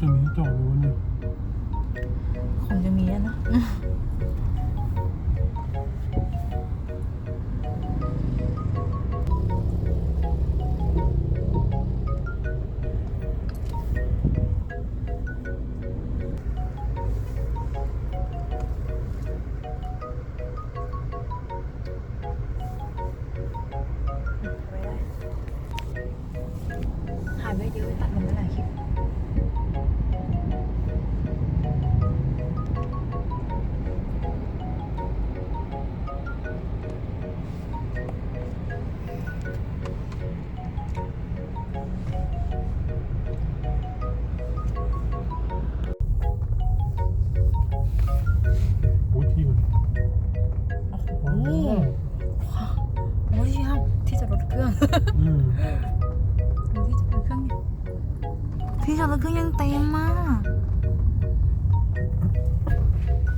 จะมีจอดไหมวะเนี่ยคงจะมีอะนะหายไปเยอะตัดลงไปหลายคลิป ดูที่จอดรถเครื่องดิที่จอดรถเครื่องยังเต็มมาก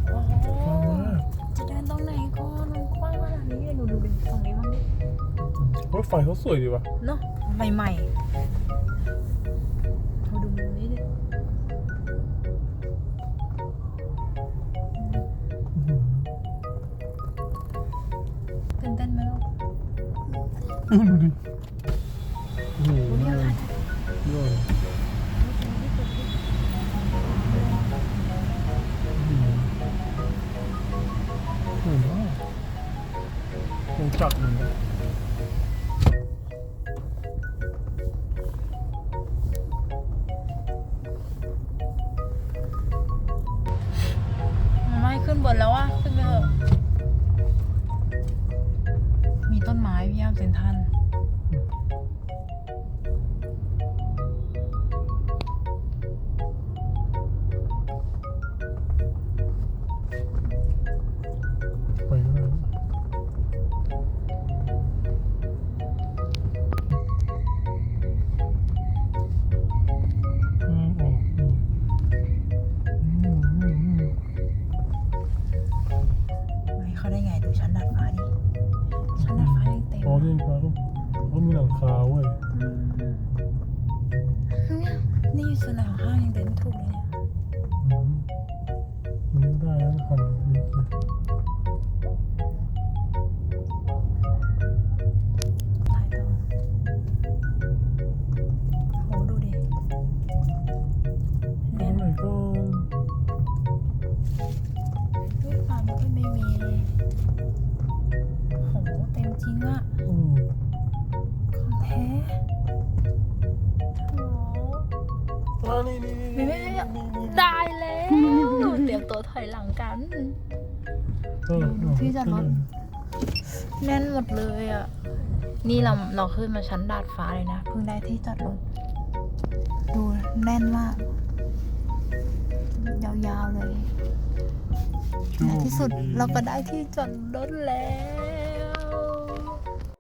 โอ้โหจะเดินตรงไหนก่อนมันกว้างขนาดนี้เลยดูดูดิตรงนี้บ้างดิรถไฟเขาสวยดีว่ะเนาะใหม่ๆดูดูมุมนี้ดิตื่นเต้นไหมลูกดูดิ ดอื้อสวยมากยังจัดเลยนะไม่ขึ้นบนแล้วอะขึ้นไปเถอะ มีต้นไม้พี่ยามเซนทัน ฟ้ายังเต็มอ๋อที่ฟ้าก็เขามีหลังคาเว้ยเนี่ยนี่อยู่ส่วนไหนของห้างยังเดินถูกเลยเนี่ยอืมมันก็ได้นะคันนี้สิถ่ายต่อโหดูดิโอ้แน่น my god ด้วยความที่ไม่มี โห เต็มจริงอะอืมของแท้โหอ่านี่นี่นี่ไม่ไม่ไม่ได้แล้ว เตรียมตัวถอยหลังกัน เออเออที่จอดรถ แน่นหมดเลยอะ นี่เราเราขึ้นมาชั้นดาดฟ้าเลยนะ เพิ่งได้ที่จอดรถ ดูแน่นมาก ยาวๆเลยโช ในคที่สุดดีเราก็ได้ที่จอดรถแล้ว